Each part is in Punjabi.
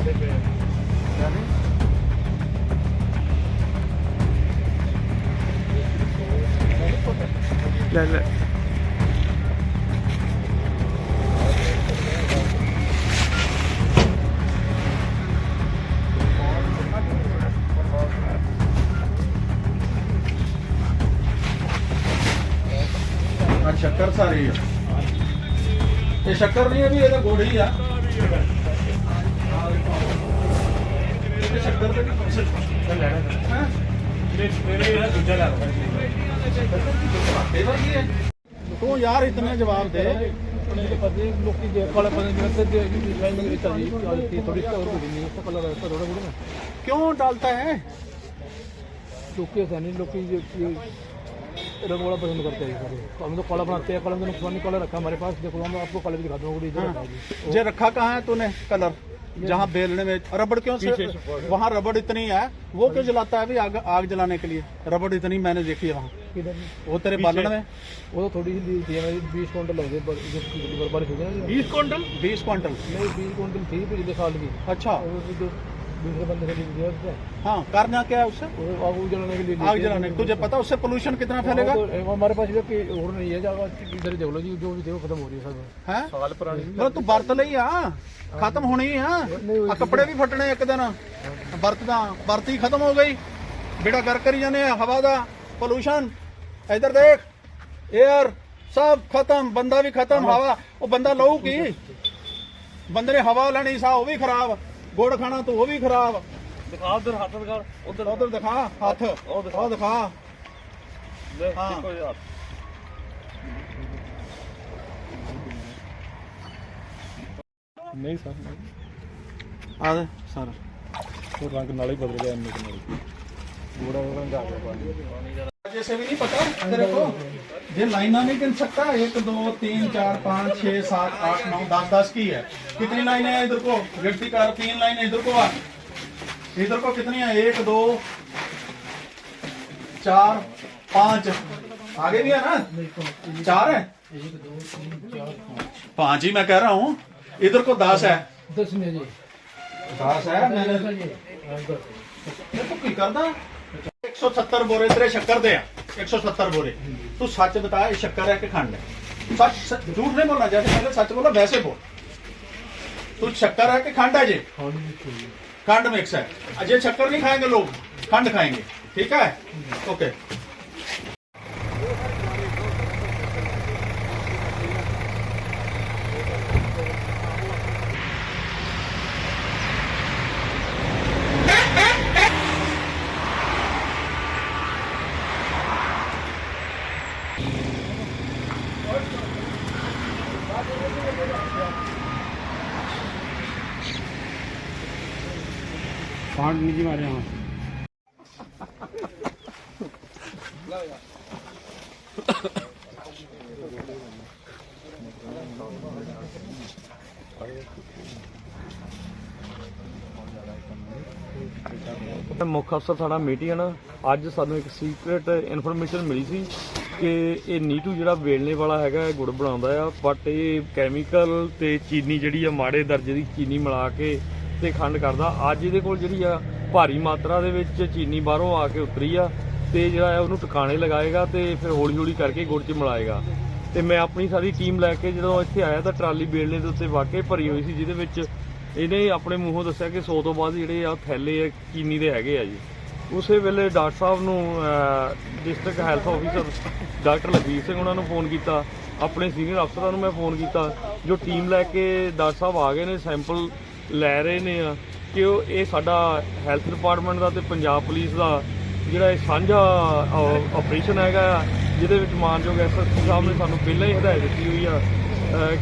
ਆਉਂਦੇ ਪਏ ਆ। ਲੈ ਲੈ। ਆ ਸ਼ੱਕਰ ਸਾਰੀ ਆ। ਇਹ ਸ਼ੱਕਰ ਨਹੀਂ ਹੈ ਵੀ ਇਹ ਤਾਂ ਗੁੜ ਹੀ ਆ। ਤੂੰ ਯਾਰ ਇਤਨੇ ਜਵਾਬ ਦੇ ਪਤੀ ਲੋਕੀ ਜੇ ਕਾਲੇ ਪਨੇ ਜਿਹੜੇ ਤੇ ਜਿਹੜੀ ਡਿਜ਼ਾਈਨ ਦੇ ਵਿੱਚ ਆਈ ਆਈ ਥੋੜੀ ਤਾਂ ਹੋਰ ਨਹੀਂ ਇਸ ਕਲਰ ਹੈ ਥੋੜਾ ਬੁੜਾ क्यों डालता है क्योंकि ऐसा नहीं लोग ये ये रंग वाला पसंद करते हैं सारे तो हम तो काला बनाते हैं कलम का नुकसान नहीं काला रखा है हमारे पास देखो हम आपको कलर भी दिखा दूंगा इधर रखा है जी। जे रखा कहाँ है तूने कलर जहाँ बेलने में रबड़ क्यों से वहाँ रबड़ इतनी है वो क्यों जलाता है भी आग आग जलाने के लिए रबड़ इतनी मैंने देखी है वहाँ किधर नहीं? वो तेरे बालन में वो तो थोड़ी सी दी थी हमारी बीस क्विंटल लग गए जो पिछली बार बारिश हो गई ना जी। बीस क्विंटल बीस क्विंटल नहीं बीस क्विंटल थी पिछले साल की अच्छा और वो जो दूसरे बंदे के लिए भी जरूरत है हाँ करना क्या है उससे वो आग जलाने के लिए आग जलाने तुझे पता उससे पोल्यूशन कितना फैलेगा तो हमारे पास जो और नहीं है इधर देख लो जी जो भी देखो खत्म हो रही है सब है साल पुरानी तू ਵਰਤ ਲਈ ਆ ਖਤਮ ਹੋਣੀ ਆ ਆ ਕੱਪੜੇ ਵੀ ਫਟਣੇ ਇੱਕ ਦਿਨ ਵਰਤਦਾ ਵਰਤੀ ਖਤਮ ਹੋ ਗਈ ਬੇੜਾ ਗਰ ਕਰੀ ਜਾਂਦੇ ਆ ਹਵਾ ਦਾ ਪੋਲੂਸ਼ਨ ਇਧਰ ਦੇਖ 에ਅਰ ਸਭ ਖਤਮ ਬੰਦਾ ਵੀ ਖਤਮ ਹਵਾ ਉਹ ਬੰਦਾ ਲਊ ਕੀ ਬੰਦੇ ਨੇ ਹਵਾ ਲੈਣੀ ਸਾ ਉਹ ਵੀ ਖਰਾਬ ਗੁੜ ਖਾਣਾ ਤੋਂ ਉਹ ਵੀ ਖਰਾਬ। ਦਿਖਾ ਉਧਰ ਹੱਥ ਦਿਖਾ ਉਧਰ। ਉਧਰ ਦਿਖਾ ਹੱਥ ਉਹ ਦਿਖਾ। ਉਹ ਦੇਖੋ। ਯਾਰ ਨਹੀਂ ਸਰ ਆ ਦੇ ਸਰ। ਉਹ ਰੰਗ ਨਾਲ ਹੀ ਬਦਲ ਗਿਆ ਇੰਨੇ ਨਾਲ। ਗੋੜਾ ਰੰਗ ਆ ਗਿਆ ਪਾਣੀ। जैसे भी नहीं पता तेरे को ये लाइना नहीं गिन सकता एक दो तीन चार पाँच छः सात आठ नौ दस दस की है कितनी लाइनें हैं इधर को व्यक्ति कार तीन लाइनें इधर को आ इधर को कितनी है एक दो चार पाँच आगे भी है ना चार है पाँच ही मैं कह रहा हूँ इधर को दस है दस है मैंने तो की करता 170 ਬੋਰੇ ਤੇਰੇ ਸ਼ੱਕਰ ਦੇ ਆ 170 ਬੋਰੇ ਤੂੰ ਸੱਚ ਬਤਾ ਇਹ ਸ਼ੱਕਰ ਹੈ ਕਿ ਖੰਡ ਹੈ ਸੱਚ ਸੱਚ- ਝੂਠ नहीं बोलना जैसे पहले सच बोला वैसे बोल तू शक्कर है कि खंड है जी खंड मिक्स है अजय शक्कर नहीं खाएंगे लोग खंड खाएंगे ठीक है ओके पानी नहीं जी मारे यहाँ ਮੁੱਖ ਅਫਸਰ ਥਾਣਾ ਮੀਟਿੰਗ ਅੱਜ ਸਾਨੂੰ ਇੱਕ ਸੀਕ੍ਰੇਟ ਇਨਫੋਰਮੇਸ਼ਨ ਮਿਲੀ ਸੀ ਕਿ ਇਹ ਨੀਟੂ ਜਿਹੜਾ ਵੇਲਣੇ ਵਾਲਾ ਹੈਗਾ ਇਹ ਗੁੜ ਬਣਾਉਂਦਾ ਆ ਬਟ ਇਹ ਕੈਮੀਕਲ ਤੇ ਚੀਨੀ ਜਿਹੜੀ ਆ ਮਾੜੇ ਦਰਜੇ ਦੀ ਚੀਨੀ ਮਿਲਾ ਕੇ ਤੇ ਖੰਡ ਕਰਦਾ। ਅੱਜ ਇਹਦੇ ਕੋਲ ਜਿਹੜੀ ਆ, ਭਾਰੀ ਮਾਤਰਾ ਦੇ ਵਿੱਚ ਚੀਨੀ ਬਾਹਰੋਂ ਆ ਕੇ ਉਤਰੀ ਆ ਤੇ ਜਿਹੜਾ ਆ ਉਹਨੂੰ ਟਿਕਾਣੇ ਲਗਾਏਗਾ ਤੇ ਫਿਰ ਹੌਲੀ ਹੌਲੀ ਕਰਕੇ ਗੁੜ 'ਚ ਮਿਲਾਏਗਾ। ਤੇ ਮੈਂ ਆਪਣੀ ਸਾਰੀ ਟੀਮ ਲੈ ਕੇ ਜਦੋਂ ਇੱਥੇ ਆਇਆ ਤਾਂ ਟਰਾਲੀ ਬੇਲਣੇ ਦੇ ਉੱਤੇ ਵਾਕਈ ਭਰੀ ਹੋਈ ਸੀ, ਜਿਹਦੇ ਵਿੱਚ ਇਹਨੇ ਆਪਣੇ ਮੂੰਹੋਂ ਦੱਸਿਆ ਕਿ 100 ਤੋਂ ਬਾਅਦ ਜਿਹੜੇ ਆ ਥੈਲੇ ਆ, ਚੀਨੀ ਦੇ ਹੈਗੇ ਆ ਜੀ। ਉਸੇ ਵੇਲੇ ਡਾਕਟਰ ਸਾਹਿਬ ਨੂੰ district health officer doctor Lakhvir Singh ਉਹਨਾਂ ਨੂੰ ਫੋਨ ਕੀਤਾ। ਆਪਣੇ ਸੀਨੀਅਰ ਅਫਸਰਾਂ ਨੂੰ ਮੈਂ ਫੋਨ ਕੀਤਾ। ਜੋ ਟੀਮ ਲੈ ਕੇ ਡਾਕਟਰ ਸਾਹਿਬ ਆ ਗਏ ਨੇ, ਸੈਂਪਲ ਲੈ ਰਹੇ ਨੇ ਆ ਕਿ ਉਹ ਇਹ ਸਾਡਾ ਹੈਲਥ ਡਿਪਾਰਟਮੈਂਟ ਦਾ ਤੇ ਪੰਜਾਬ ਪੁਲਿਸ ਦਾ ਜਿਹੜਾ ਇਹ ਸਾਂਝਾ ਆਪਰੇਸ਼ਨ ਹੈਗਾ ਆ, ਜਿਹਦੇ ਵਿੱਚ ਮਾਨਯੋਗ ਐਸਐਸਪੀ ਸਾਹਿਬ ਨੇ ਸਾਨੂੰ ਪਹਿਲਾਂ ਹੀ ਹਦਾਇਤ ਦਿੱਤੀ ਹੋਈ ਆ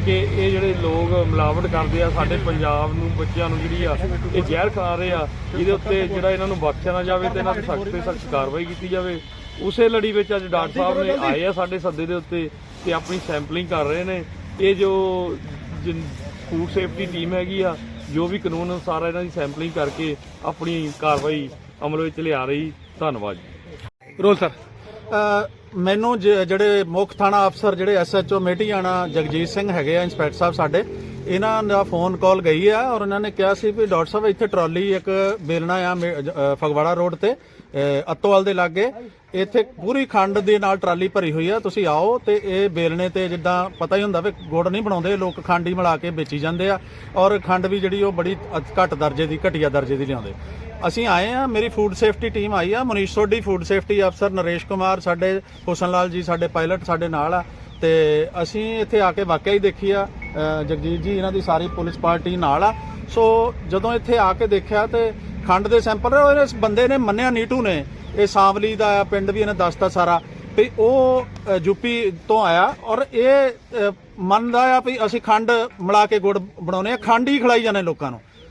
ਕਿ ਇਹ ਜਿਹੜੇ ਲੋਕ ਮਿਲਾਵਟ ਕਰਦੇ ਆ ਸਾਡੇ ਪੰਜਾਬ ਨੂੰ ਬੱਚਿਆਂ ਨੂੰ ਜਿਹੜੀ ਆ ਇਹ ਜ਼ਹਿਰ ਖਾ ਰਹੇ ਆ ਇਹਦੇ ਉੱਤੇ ਜਿਹੜਾ ਇਹਨਾਂ ਨੂੰ ਬਖਸ਼ਿਆ ਨਾ ਜਾਵੇ ਤੇ ਇਹਨਾਂ ਤੇ ਸਖਤ ਤੇ ਸਖਤ ਕਾਰਵਾਈ ਕੀਤੀ ਜਾਵੇ। ਉਸੇ ਲੜੀ ਵਿੱਚ ਅੱਜ ਡਾਕਟਰ ਸਾਹਿਬ ਨੇ ਆਏ ਆ ਸਾਡੇ ਸੱਦੇ ਦੇ ਉੱਤੇ ਤੇ ਆਪਣੀ ਸੈਂਪਲਿੰਗ ਕਰ ਰਹੇ ਨੇ। ਇਹ ਜੋ ਫੂਡ ਸੇਫਟੀ ਟੀਮ ਹੈਗੀ ਆ ਜੋ ਵੀ ਕਾਨੂੰਨ ਅਨੁਸਾਰ ਇਹਨਾਂ ਦੀ ਸੈਂਪਲਿੰਗ ਕਰਕੇ ਆਪਣੀ ਕਾਰਵਾਈ ਅਮਲ ਵਿੱਚ ਲਿਆ ਰਹੀ, ਧੰਨਵਾਦ ਜੀ। ਰੋਲ ਸਰ ਮੈਨੂੰ ਜ- ਜਿਹੜੇ ਮੁੱਖ ਥਾਣਾ ਅਫਸਰ, ਜਿਹੜੇ ਐਸਐਚਓ ਮੇਟੀਆਣਾ ਜਗਜੀਤ ਸਿੰਘ ਹੈਗੇ ਆ, ਇੰਸਪੈਕਟਰ ਸਾਹਿਬ ਸਾਡੇ ਇਹਨਾਂ ਦਾ ਫੋਨ ਕਾਲ ਗਈ ਆ ਔਰ ਇਹਨਾਂ ਨੇ ਕਿਹਾ ਸੀ ਵੀ ਡਾਕਟਰ ਸਾਹਿਬ ਇੱਥੇ ਟਰਾਲੀ ਇੱਕ ਬੇਲਣਾ ਆ ਮੇ- ਅ, ਫਗਵਾੜਾ ਰੋਡ ਤੇ ਅ, ਅੱਤੋਵਾਲ ਦੇ ਲਾਗੇ। ਇੱਥੇ ਪੂਰੀ ਖੰਡ ਦੇ ਨਾਲ ਟਰਾਲੀ ਭਰੀ ਹੋਈ ਆ। ਤੁਸੀਂ ਆਓ ਤੇ ਇਹ ਬੇਲਣੇ ਤੇ ਜਿੱਦਾਂ ਪਤਾ ਹੀ ਹੁੰਦਾ ਵੀ ਗੁੜ ਨਹੀਂ ਬਣਾਉਂਦੇ ਲੋਕ ਖੰਡ ਹੀ ਮਿਲਾ ਕੇ ਵੇਚੀ ਜਾਂਦੇ ਆ। ਔਰ ਖੰਡ ਵੀ ਜਿਹੜੀ ਉਹ ਬੜੀ ਅ- ਘੱਟ ਦਰਜੇ ਦੀ ਘਟੀਆ ਦਰਜੇ ਦੀ ਲਿਆਉਂਦੇ। ਅਸੀਂ ਆਏ ਆ ਮੇਰੀ ਫੂਡ ਸੇਫਟੀ ਟੀਮ ਆਈ ਆ। ਮਨੀਸ਼ ਸੋਢੀ ਫੂਡ ਸੇਫਟੀ ਅਫਸਰ ਨਰੇਸ਼ ਕੁਮਾਰ ਸਾਡੇ ਹੁਸਨ ਲਾਲ ਜੀ ਸਾਡੇ ਪਾਇਲਟ ਸਾਡੇ ਨਾਲ ਆ। ਤੇ ਅਸੀਂ ਇੱਥੇ ਆ ਕੇ ਵਾਕਿਆ ਹੀ ਦੇਖੀ ਆ ਜਗਜੀਤ ਜੀ ਇਹਨਾਂ ਦੀ ਸਾਰੀ ਪੁਲਿਸ ਪਾਰਟੀ ਨਾਲ ਆ। ਸੋ ਜਦੋਂ ਇੱਥੇ ਆ ਕੇ ਦੇਖਿਆ ਤੇ ਖੰਡ ਦੇ ਸੈਂਪਲ ਇਸ ਬੰਦੇ ਨੇ ਮੰਨਿਆ ਨੀਟੂ ਨੇ। ਇਹ ਸਾਂਵਲੀ ਦਾ ਆ ਪਿੰਡ ਵੀ ਇਹਨੇ ਦੱਸਤਾ ਸਾਰਾ। ਵੀ ਉਹ ਅ, ਯੂਪੀ ਤੋਂ ਆਇਆ ਔਰ ਇਹ ਮੰਨਦਾ ਆ ਵੀ ਅਸੀਂ ਖੰਡ ਮਿਲਾ ਕੇ ਗੁੜ ਬਣਾਉਨੇ ਆ। ਖੰਡ ਹੀ ਖਿਲਾਈ ਜਾਂਦੇ ਲੋਕਾਂ ਨੂੰ।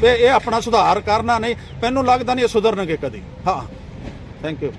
ਤੇ ਇਹ ਆਪਣਾ ਸੁਧਾਰ ਕਰਨਾ ਨਹੀਂ, ਮੈਨੂੰ ਲੱਗਦਾ ਨਹੀਂ ਇਹ ਸੁਧਰਨਗੇ ਕਦੀ। ਹਾਂ। Thank you